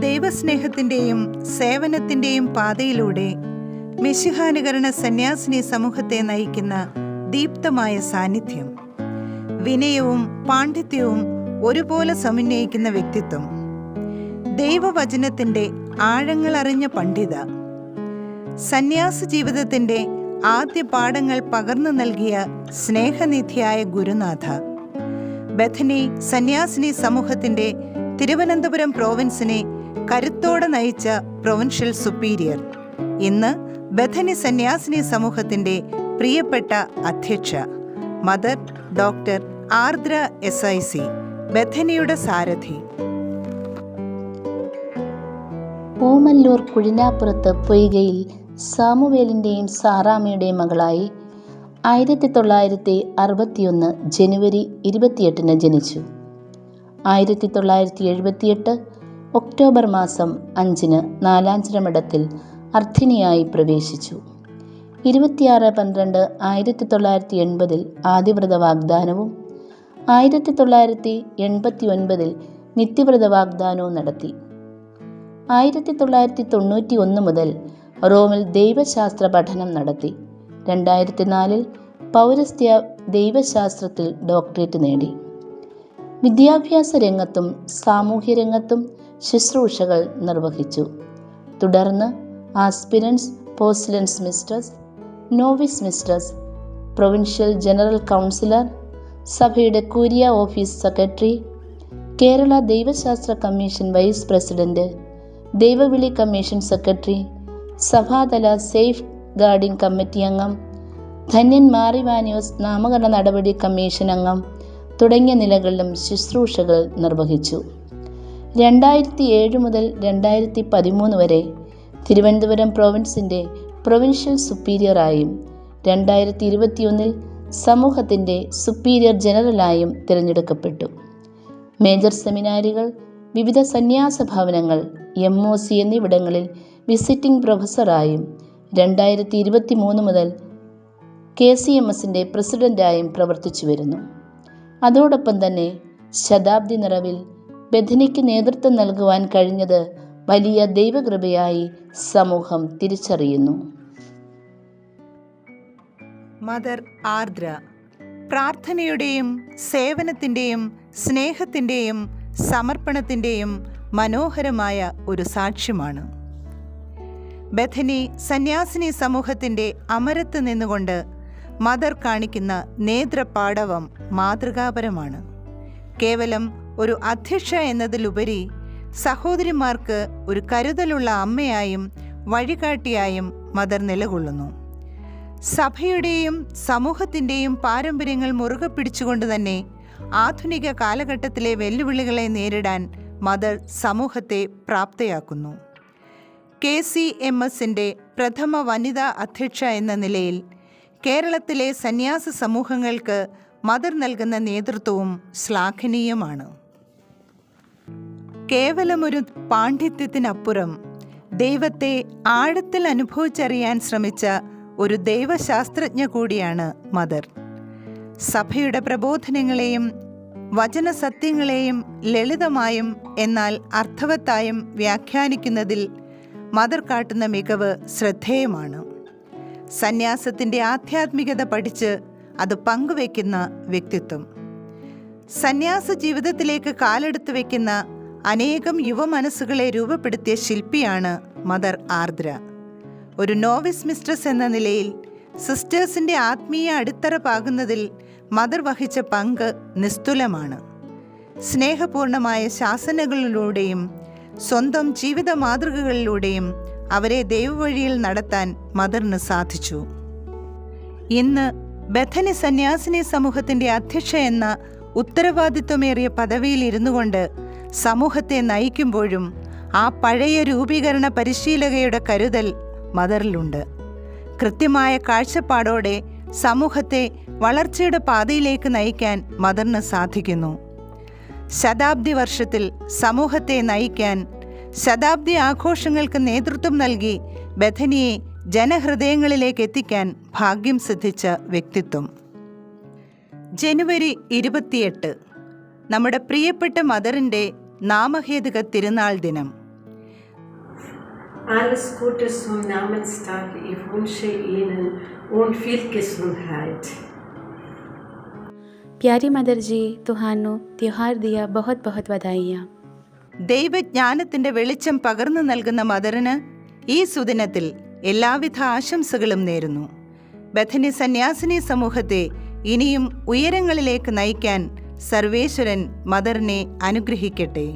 ദൈവസ്നേഹത്തിന്റെയും സേവനത്തിന്റെയും പാതയിലൂടെ മിശിഹാനുകരണ സന്യാസിനി സമൂഹത്തെ നയിക്കുന്ന ദീപ്തമായ സാന്നിധ്യം വിനയവും പാണ്ഡിത്യവും ഒരുപോലെ സമന്വയിക്കുന്ന വ്യക്തിത്വം ദൈവവചനത്തിന്റെ ആഴങ്ങളറിഞ്ഞ പണ്ഡിത സന്യാസ ജീവിതത്തിന്റെ ആദ്യ പാഠങ്ങൾ പകർന്നു നൽകിയ സ്നേഹനിധിയായ ഗുരുനാഥ ബഥനി സന്യാസിനി സമൂഹത്തിന്റെ തിരുവനന്തപുരം പ്രോവിൻസിനെ കരുത്തോടെ നയിച്ച പ്രൊവിൻഷ്യൽ സുപ്പീരിയർ. ഇന്ന് ബഥനി സന്യാസിനി സമൂഹത്തിന്റെ പ്രിയപ്പെട്ട അധ്യക്ഷ mother doctor Ardra S I C ബഥനിയുടെ സാരഥി. ഓമല്ലൂർ കുഴിനാപ്പുറത്ത് പൊയ്കയിൽ സാമുവേലിന്റെയും സാറാമ്മയുടെയും മകളായി ആയിരത്തി തൊള്ളായിരത്തി അറുപത്തിയൊന്ന് ജനുവരി ഇരുപത്തിയെട്ടിന് ജനിച്ചു. ആയിരത്തി തൊള്ളായിരത്തി എഴുപത്തിയെട്ട് ഒക്ടോബർ മാസം അഞ്ചിന് നാലാഞ്ചിരമിടത്തിൽ അർത്ഥിനിയായി പ്രവേശിച്ചു. ഇരുപത്തിയാറ് പന്ത്രണ്ട് ആയിരത്തി തൊള്ളായിരത്തി എൺപതിൽ ആദിവ്രത വാഗ്ദാനവും ആയിരത്തി തൊള്ളായിരത്തി എൺപത്തി ഒൻപതിൽ നിത്യവ്രത വാഗ്ദാനവും നടത്തി. ആയിരത്തി തൊള്ളായിരത്തി തൊണ്ണൂറ്റി ഒന്ന് മുതൽ റോമിൽ ദൈവശാസ്ത്ര പഠനം നടത്തി. രണ്ടായിരത്തി നാലിൽ പൗരസ്ത്യ ദൈവശാസ്ത്രത്തിൽ ഡോക്ടറേറ്റ് നേടി. വിദ്യാഭ്യാസ രംഗത്തും സാമൂഹ്യ രംഗത്തും ശുശ്രൂഷകൾ നിർവഹിച്ചു. തുടർന്ന് aspirants postulants mistress novice mistress provincial general councillor സഭയുടെ കൂരിയ ഓഫീസ് സെക്രട്ടറി കേരള ദൈവശാസ്ത്ര കമ്മീഷൻ വൈസ് പ്രസിഡന്റ് ദൈവവിളി കമ്മീഷൻ സെക്രട്ടറി സഭാതല സേഫ് ഗാർഡിംഗ് കമ്മിറ്റി അംഗം ധന്യൻ മാറിവാനിയോസ് നാമകരണ നടപടി കമ്മീഷൻ അംഗം തുടങ്ങിയ നിലകളിലും ശുശ്രൂഷകൾ നിർവഹിച്ചു. രണ്ടായിരത്തി ഏഴ് മുതൽ രണ്ടായിരത്തി പതിമൂന്ന് വരെ തിരുവനന്തപുരം പ്രോവിൻസിന്റെ പ്രൊവിൻഷ്യൽ സുപ്പീരിയറായും രണ്ടായിരത്തി ഇരുപത്തിയൊന്നിൽ സമൂഹത്തിന്റെ സുപ്പീരിയർ ജനറലായും തിരഞ്ഞെടുക്കപ്പെട്ടു. മേജർ സെമിനാരികൾ വിവിധ സന്യാസ ഭവനങ്ങൾ എം ഒ സി എന്നിവിടങ്ങളിൽ വിസിറ്റിംഗ് പ്രൊഫസറായും രണ്ടായിരത്തി ഇരുപത്തി മൂന്ന് മുതൽ കെ സി എം എസിന്റെ പ്രസിഡന്റായും പ്രവർത്തിച്ചു വരുന്നു അതോടൊപ്പം തന്നെ ശതാബ്ദി നിറവിൽ ബഥനിക്ക് നേതൃത്വം നൽകുവാൻ കഴിഞ്ഞത് വലിയ ദൈവകൃപയായി സമൂഹം തിരിച്ചറിയുന്നു. മദർ ആർദ്ര പ്രാർത്ഥനയുടെയും സേവനത്തിന്റെയും സ്നേഹത്തിന്റെയും സമർപ്പണത്തിന്റെയും മനോഹരമായ ഒരു സാക്ഷ്യമാണ്. ബഥനി സന്യാസിനി സമൂഹത്തിന്റെ അമരത്ത് നിന്നുകൊണ്ട് മദർ കാണിക്കുന്ന നേത്രപാടവം മാതൃകാപരമാണ്. കേവലം ഒരു അധ്യക്ഷ എന്നതിലുപരി സഹോദരിമാർക്ക് ഒരു കരുതലുള്ള അമ്മയായും വഴികാട്ടിയായും മദർ നിലകൊള്ളുന്നു. സഭയുടെയും സമൂഹത്തിന്റെയും പാരമ്പര്യങ്ങൾ മുറുകെ പിടിച്ചുകൊണ്ട് തന്നെ ആധുനിക കാലഘട്ടത്തിലെ വെല്ലുവിളികളെ നേരിടാൻ മദർ സമൂഹത്തെ പ്രാപ്തയാക്കുന്നു. കെ സി എം എസിന്റെ പ്രഥമ വനിതാ അധ്യക്ഷ എന്ന നിലയിൽ കേരളത്തിലെ സന്യാസ സമൂഹങ്ങൾക്ക് മദർ നൽകുന്ന നേതൃത്വവും ശ്ലാഘനീയമാണ്. കേവലമൊരു പാണ്ഡിത്യത്തിനപ്പുറം ദൈവത്തെ ആഴത്തിൽ അനുഭവിച്ചറിയാൻ ശ്രമിച്ച ഒരു ദൈവശാസ്ത്രജ്ഞ കൂടിയാണ് മദർ. സഭയുടെ പ്രബോധനങ്ങളെയും വചനസത്യങ്ങളെയും ലളിതമായും എന്നാൽ അർത്ഥവത്തായും വ്യാഖ്യാനിക്കുന്നതിൽ മദർ കാട്ടുന്ന മികവ് ശ്രദ്ധേയമാണ്. സന്യാസത്തിന്റെ ആധ്യാത്മികത പഠിച്ച് അത് പങ്കുവെക്കുന്ന വ്യക്തിത്വം. സന്യാസ ജീവിതത്തിലേക്ക് കാലെടുത്ത് വയ്ക്കുന്ന അനേകം യുവമനസ്സുകളെ രൂപപ്പെടുത്തിയ ശില്പിയാണ് മദർ ആർദ്ര. ഒരു നോവിസ് മിസ്ട്രസ് എന്ന നിലയിൽ സിസ്റ്റേഴ്സിന്റെ ആത്മീയ അടിത്തറ പാകുന്നതിൽ മദർ വഹിച്ച പങ്ക് നിസ്തുലമാണ്. സ്നേഹപൂർണമായ ശാസനകളിലൂടെയും സ്വന്തം ജീവിത മാതൃകകളിലൂടെയും അവരെ ദൈവവഴിയിൽ നടത്താൻ മദറിന് സാധിച്ചു. ഇന്ന് ബഥനി സന്യാസിനി സമൂഹത്തിന്റെ അധ്യക്ഷ എന്ന ഉത്തരവാദിത്വമേറിയ പദവിയിൽ ഇരുന്നുകൊണ്ട് കൊണ്ട് സമൂഹത്തെ നയിക്കുമ്പോഴും ആ പഴയ രൂപീകരണ പരിശീലകയുടെ കരുതൽ മദറിലുണ്ട്. കൃത്യമായ കാഴ്ചപ്പാടോടെ സമൂഹത്തെ വളർച്ചയുടെ പാതയിലേക്ക് നയിക്കാൻ മദറിന് സാധിക്കുന്നു. ശതാബ്ദി വർഷത്തിൽ സമൂഹത്തെ നയിക്കാൻ ശതാബ്ദി ആഘോഷങ്ങൾക്ക് നേതൃത്വം നൽകി ബഥനിയെ ജനഹൃദയങ്ങളിലേക്ക് എത്തിക്കാൻ ഭാഗ്യം സിദ്ധിച്ച വ്യക്തിത്വം. ജനുവരി ഇരുപത്തിയെട്ട്. നമ്മുടെ പ്രിയപ്പെട്ട മദറിന്റെ നാമഹേതുക തിരുനാൾ ദിനം Alles Gute zum Namenstag. Ich wünsche Ihnen und viel Gesundheit. प्यारी मदर जी तुहानो त्योहार दिया बहुत ദൈവജ്ഞാനത്തിന്റെ വെളിച്ചം പകർന്നു നൽകുന്ന മദറിന് ഈ സുദിനത്തിൽ എല്ലാവിധ ആശംസകളും നേരുന്നു ബഥനി സന്യാസിനി സമൂഹത്തെ ഇനിയും ഉയരങ്ങളിലേക്ക് നയിക്കാൻ സർവേശ്വരൻ മദറിനെ അനുഗ്രഹിക്കട്ടെ.